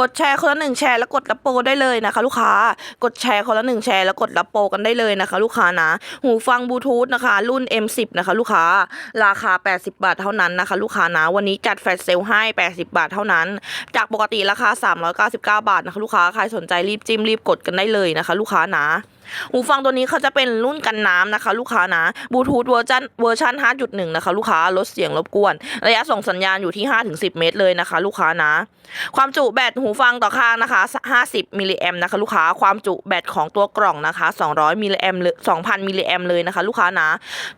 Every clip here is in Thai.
กดแชร์คนละหนึ่งแชร์แล้วกดรับโปรได้เลยนะคะ ลูกค้ากดแชร์คนละหนึ่งแชร์แล้วกดรับโปรกันได้เลยนะคะ ลูกค้านะ หูฟังบลูทูธนะคะ รุ่น M10 นะคะ ลูกค้า ราคา 80 บาทเท่านั้นนะคะ ลูกค้านะวันนี้จัดแฟลชเซลลให้ 80 บาทเท่านั้น จากปกติราคา 399 บาทนะคะ ลูกค้าใครสนใจรีบจิ้มรีบกดกันได้เลยนะคะ ลูกค้านะ หูฟังตัวนี้เขาจะเป็นรุ่นกันน้ำนะคะ ลูกค้านะบลูทูธเวอร์ชันเวอร์ชัน5.1 นะคะ ลูกค้าลดเสียงรบกวน ระยะส่งสัญญาณอยู่ที่ 5-10 เมตรเลยนะคะ ลูกค้านะ ความจุแบตหูฟังต่อข้างนะคะ 50 มิลลิแอมนะคะ ลูกค้าความจุแบตของตัวกล่องนะคะ 200 มิลลิแอมหรือ2,000 มิลลิแอมเลยนะคะ ลูกค้านะ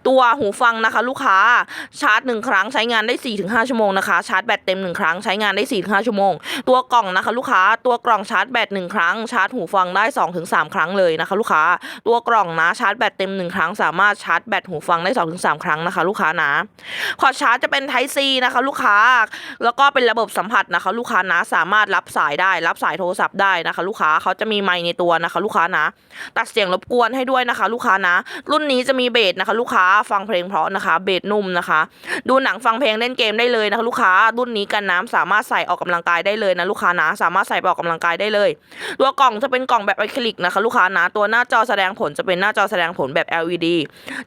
ตัวหูฟังนะคะ ลูกค้าชาร์จ 1 ครั้งใช้งานได้ 4-5 ชั่วโมงนะคะชาร์จแบตเต็ม 1 ครั้งใช้งานได้ 4-5 ชั่วโมง ตัวกล่องนะคะ ลูกค้าตัวกล่องชาร์จแบต1ครั้งชาร์จหูฟังได้ 2-3 ครั้งเลยนะคะ ลูกค้าตัวกล่องนะชาร์จแบตเต็ม 1 ครั้งสามารถชาร์จแบตหูฟังได้ 2-3 ครั้งนะคะ ลูกค้านะพอชาร์จจะเป็น Type C นะคะ ลูกค้า แล้วก็เป็นระบบสัมผัสนะคะ ลูกค้านะสามารถรับสายได้ รับสายโทรศัพท์ได้นะคะ ลูกค้าเขาจะมีไมค์ในตัวนะคะ ลูกค้านะ ตัดเสียงรบกวนให้ด้วยนะคะ ลูกค้านะ รุ่นนี้จะมีเบสนะคะ ลูกค้าฟังเพลงเพราะนะคะ เบสนุ่มนะคะ ดูหนังฟังเพลงเล่นเกมได้เลยนะคะลูกค้ารุ่นนี้กันน้ำสามารถใส่ออกกำลังกายได้เลยนะลูกค้านะ สามารถใส่ไปออกกำลังกายได้เลย ตัวกล่องจะเป็นกล่องแบบอะคริลิกนะคะ ลูกค้านะตัวหน้าจอแสดงผลจะเป็นหน้าจอแสดงผลแบบ LED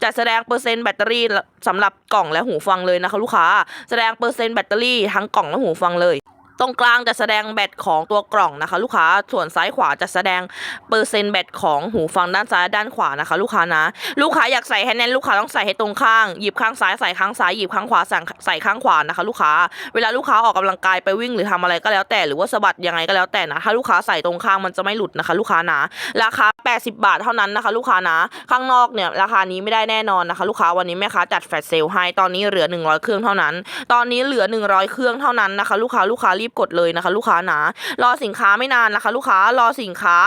จะแสดงเปอร์เซ็นต์แบตเตอรี่สำหรับกล่องและหูฟังเลยนะคะลูกค้า แสดงเปอร์เซ็นต์แบตเตอรี่ทั้งกล่องและหูฟังเลย ตรงกลางจะแสดงแบตของตัวกล่องนะคะ ลูกค้าส่วนซ้ายขวาจะแสดงเปอร์เซ็นต์แบตของหูฟังด้านซ้ายด้านขวานะคะ ลูกค้านะ ลูกค้าอยากใส่ให้แน่นลูกค้าต้องใส่ให้ตรงข้างหยิบข้างซ้ายใส่ข้างซ้ายหยิบข้างขวาใส่ใส่ข้างขวานะคะ ลูกค้า เวลาลูกค้าออกกำลังกายไปวิ่งหรือทำอะไรก็แล้วแต่หรือว่าสะบัดยังไงก็แล้วแต่นะถ้าลูกค้าใส่ตรงข้างมันจะไม่หลุดนะคะ ลูกค้านะ ราคา 80 บาทเท่านั้นนะคะ ลูกค้านะข้างนอกเนี่ยราคานี้ไม่ได้แน่นอนนะคะ ลูกค้าวันนี้แม่ค้าจัดแฟลชเซลลให้ตอนนี้เหลือ 100 เครื่องเท่านั้น ตอนนี้เหลือ 100 เครื่องเท่านั้นนะคะ ลูกค้าลูกค้ารีบกดเลยนะคะ ลูกค้านะรอสินค้าไม่นานนะคะ ลูกค้ารอสินค้า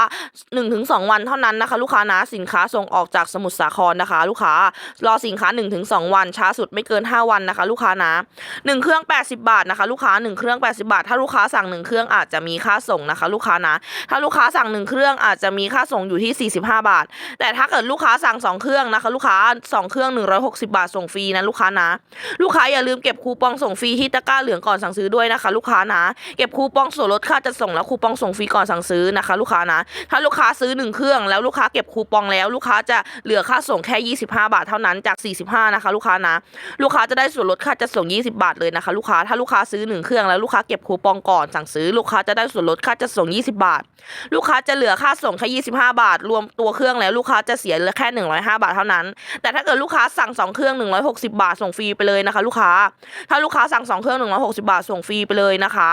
1-2 วันเท่านั้นนะคะ ลูกค้านะสินค้าส่งออกจากสมุทรสาครนะคะ ลูกค้ารอสินค้า 1-2 วัน ช้าสุดไม่เกิน 5 วันนะคะ ลูกค้านะ1เครื่อง 80 บาทนะคะ ลูกค้า 1 เครื่อง 80 บาท ถ้าลูกค้าสั่ง 1 เครื่องอาจจะมีค่าส่งนะคะ ลูกค้านะ ถ้าลูกค้าสั่ง 1 เครื่องอาจจะมีค่าส่งอยู่ที่ 45 บาท แต่ถ้าเกิดลูกค้าสั่ง 2 เครื่องนะคะ ลูกค้า 2 เครื่อง 160 บาทส่งฟรีนะลูกค้านะ ลูกค้าอย่าลืมเก็บคูปองส่งฟรีที่ตะกร้าเหลืองก่อนสั่งซื้อด้วยนะคะ ลูกค้านะเก็บคูปองส่วนลดค่าจัดส่งและคูปองส่งฟรีก่อนสั่งซื้อนะคะ ลูกค้านะ ถ้าลูกค้าซื้อ 1 เครื่องแล้วลูกค้าเก็บคูปองแล้ว ลูกค้าจะเหลือค่าส่งแค่ 25 บาทเท่านั้นจาก 45 นะคะ ลูกค้านะ ลูกค้าจะได้ส่วนลดค่าจัดส่ง 20 บาทเลยนะคะ ลูกค้าถ้าลูกค้าซื้อ 1 เครื่องแล้วลูกค้าเก็บคูปองก่อนสั่งซื้อ ลูกค้าจะได้ส่วนลดค่าจัดส่ง 20 บาท ลูกค้าจะเหลือค่าส่งแค่25 บาท รวมตัวเครื่องแล้วลูกค้าจะเสียเหลือแค่ 105 บาทเท่านั้น แต่ถ้าเกิดลูกค้าสั่ง 2 เครื่อง 160 บาทส่งฟรีไปเลยนะคะ ลูกค้า ถ้าลูกค้าสั่ง 2 เครื่อง 160 บาทส่งฟรีไปเลยนะคะ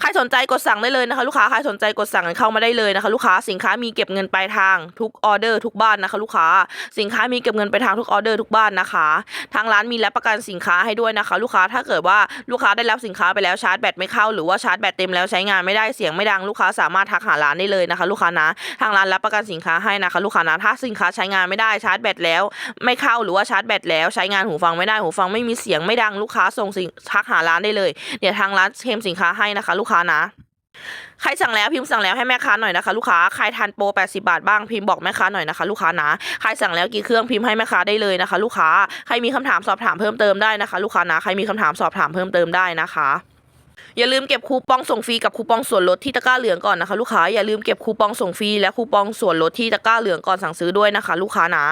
ใครสนใจกดสั่งได้เลยนะคะ ลูกค้าใครสนใจกดสั่งเข้ามาได้เลยนะคะ ลูกค้าสินค้ามีเก็บเงินปลายทางทุกออเดอร์ทุกบ้านนะคะ ลูกค้าสินค้ามีเก็บเงินปลายทางทุกออเดอร์ทุกบ้านนะคะ ทางร้านมีรับประกันสินค้าให้ด้วยนะคะ ลูกค้าถ้าเกิดว่าลูกค้าได้รับสินค้าไปแล้วชาร์จแบตไม่เข้าหรือว่าชาร์จแบตเต็มแล้วใช้งานไม่ได้เสียงไม่ดังลูกค้าสามารถทักหาร้านได้เลยนะคะ ลูกค้านะ ทางร้านรับประกันสินค้าให้นะคะ ลูกค้านะถ้าสินค้าใช้งานไม่ได้ชาร์จแบตแล้ว ไม่เข้าหรือว่าชาร์จแบตแล้วใช้งานหูฟังไม่ได้หูฟังไม่มีเสียงไม่ดังลูกค้าส่งสินทักหาร้านได้เลยเดี๋ยวทางร้านเทมสินค้าให้นะคะลูกค้านะ ใครสั่งแล้วพิมพ์สั่งแล้วให้แม่ค้าหน่อยนะคะ ลูกค้าใครทานโปร80 บาทบ้างพิมพ์บอกแม่ค้าหน่อยนะคะ ลูกค้านะใครสั่งแล้วกี่เครื่องพิมพ์ให้แม่ค้าได้เลยนะคะ ลูกค้าใครมีคำถามสอบถามเพิ่มเติมได้นะคะ ลูกค้านะใครมีคำถามสอบถามเพิ่มเติมได้นะคะ อย่าลืมเก็บคูปองส่งฟรีกับคูปองส่วนลดที่ตะกร้าเหลืองก่อนนะคะ ลูกค้าอย่าลืมเก็บคูปองส่งฟรีและคูปองส่วนลดที่ตะกร้าเหลืองก่อนสั่งซื้อด้วยนะคะ ลูกค้านะ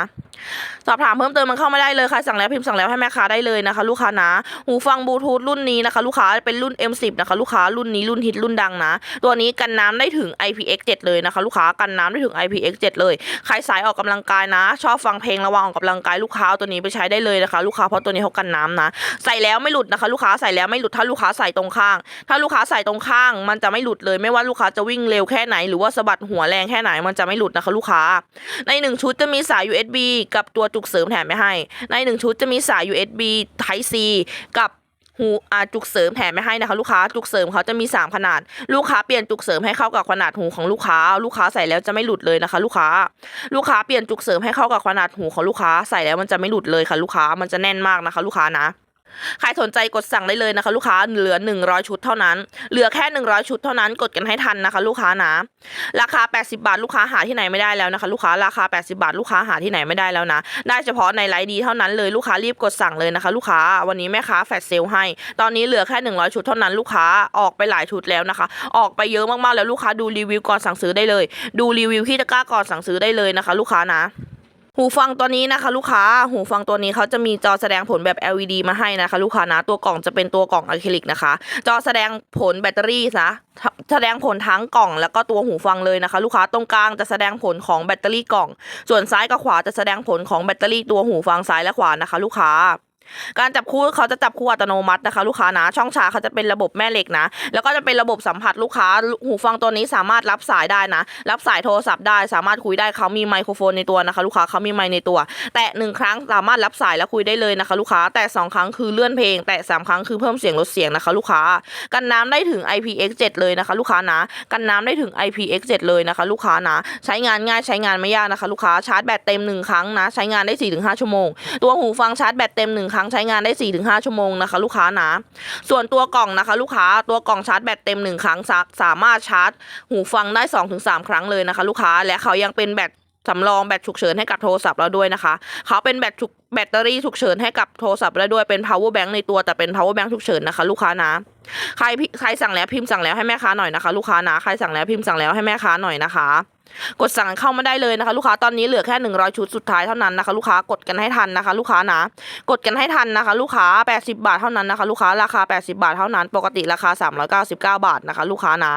สอบถามเพิ่มเติมมันเข้ามาได้เลยใครสั่งแล้วพิมพ์สั่งแล้วให้แม่ค้าได้เลยนะคะ ลูกค้านะ หูฟังบลูทูธรุ่นนี้นะคะ ลูกค้าเป็นรุ่น M10 นะคะ ลูกค้ารุ่นนี้รุ่นฮิตรุ่นดังนะ ตัวนี้กันน้ำได้ถึง IPX7 เลยนะคะ ลูกค้ากันน้ำได้ถึง IPX7 เลย ใครสายออกกำลังกายนะ ชอบฟังเพลงระหว่างออกกำลังกายลูกค้าตัวนี้ไปใช้ได้เลยนะคะ ลูกค้าเพราะตัวนี้เขากันน้ำนะ ใส่แล้วไม่หลุดนะคะ ลูกค้าใส่แล้วไม่หลุดถ้าลูกค้าใส่ตรงข้างถ้าลูกค้าใส่ตรงข้าง มันจะไม่หลุดเลยไม่ว่าลูกค้าจะวิ่งเร็วแค่ไหนหรือว่าสะบัดหัวแรงแค่ไหนมันจะไม่หลุดนะคะลูกค้า ในหนึ่งชุดจะมีสาย USB กับตัวจุกเสริมแถมไม่ให้ ในหนึ่งชุดจะมีสาย USB Type C กับหูอาจุกเสริมแถมไม่ให้นะคะ ลูกค้าจุกเสริมเขาจะมี 3 ขนาด ลูกค้าเปลี่ยนจุกเสริมให้เข้ากับขนาดหูของลูกค้า ลูกค้าใส่แล้วจะไม่หลุดเลยนะคะ ลูกค้า ลูกค้าเปลี่ยนจุกเสริมให้เข้ากับขนาดหูของลูกค้าใส่แล้วมันจะไม่หลุดเลยค่ะ ลูกค้ามันจะแน่นมากนะคะ ลูกค้านะ ใครสนใจกดสั่งได้เลยนะคะ ลูกค้าเหลือ 100 ชุดเท่านั้น เหลือแค่ 100 ชุดเท่านั้นกดกันให้ทันนะคะ ลูกค้านะ ราคา 80 บาท ลูกค้าหาที่ไหนไม่ได้แล้วนะคะ ลูกค้าราคา 80 บาท ลูกค้าหาที่ไหนไม่ได้แล้วนะได้เฉพาะในไลฟ์ดีเท่านั้นเลยลูกค้ารีบกดสั่งเลยนะคะ ลูกค้าวันนี้แม่ค้าแฟลชเซลให้ ตอนนี้เหลือแค่ 100 ชุดเท่านั้นลูกค้าออกไปหลายชุดแล้วนะคะ ออกไปเยอะมากๆแล้วลูกค้าดูรีวิวก่อนสั่งซื้อได้เลย ดูรีวิวที่ตะกร้าก่อนสั่งซื้อได้เลยนะคะ ลูกค้านะ หูฟังตัวนี้นะคะลูกค้า หูฟังตัวนี้เขาจะมีจอแสดงผลแบบ LED มาให้นะคะ ลูกค้านะตัวกล่องจะเป็นตัวกล่องอะคริลิกนะคะ จอแสดงผลแบตเตอรี่นะแสดงผลทั้งกล่อง แล้วก็ตัวหูฟังเลยนะคะ ลูกค้าตรงกลางจะแสดงผลของแบตเตอรี่กล่อง ส่วนซ้ายกับขวาจะแสดงผลของแบตเตอรี่ตัวหูฟังซ้ายและขวานะคะ ลูกค้า การจับคู่เขาจะจับคู่อัตโนมัตินะคะ ลูกค้านะ ช่องชาเขาจะเป็นระบบแม่เหล็กนะ แล้วก็จะเป็นระบบสัมผัสลูกค้าหูฟังตัวนี้สามารถรับสายได้นะ รับสายโทรศัพท์ได้ สามารถคุยได้เขามีไมโครโฟนในตัวนะคะ ลูกค้าเขามีไมค์ในตัว แตะหนึ่งครั้งสามารถรับสายแล้วคุยได้เลยนะคะ ลูกค้าแตะสองครั้งคือเลื่อนเพลง แตะสามครั้งคือเพิ่มเสียงลดเสียงนะคะ ลูกค้า กันน้ำได้ถึง IPX7 เลยนะคะ ลูกค้านะ กันน้ำได้ถึง IPX7 เลยนะคะ ลูกค้านะ ใช้งานง่ายใช้งานไม่ยากนะคะ ลูกค้าชาร์จแบตเต็มหนึ่งครั้งนะ ใช้งานได้ 4-5 ชั่วโมง ตัวหูฟังชาร์จแบตเต็มหนึ่งรั้งใช้งานได้ 4-5 ชั่วโมงนะคะ ลูกค้านะ ส่วนตัวกล่องนะคะ ลูกค้าตัวกล่องชาร์จแบตเต็มหนึ่งครั้งสาสามารถชาร์จ หูฟังได้ 2-3 ครั้งเลยนะคะ ลูกค้าและเขายังเป็นแบต สำรองแบตฉุกเฉินให้กับโทรศัพท์เราด้วยนะคะ เขาเป็นแบตฉุกแบตเตอรี่ฉุกเฉินให้กับโทรศัพท์เราด้วยเป็น power bank ในตัวแต่เป็น power bank ฉุกเฉินนะคะ ลูกค้านะ ใครใครสั่งแล้วพิมพ์สั่งแล้วให้แม่ค้าหน่อยนะคะ ลูกค้านะ ใครสั่งแล้วพิมพ์สั่งแล้วให้แม่ค้าหน่อยนะคะ กดสั่งเข้ามาได้เลยนะคะ ลูกค้าตอนนี้เหลือแค่ 100 ชุดสุดท้ายเท่านั้นนะคะ ลูกค้ากดกันให้ทันนะคะ ลูกค้านะ กดกันให้ทันนะคะ ลูกค้า 80 บาทเท่านั้นนะคะ ลูกค้าราคา 80 บาทเท่านั้น ปกติราคา 399 บาทนะคะ ลูกค้านะ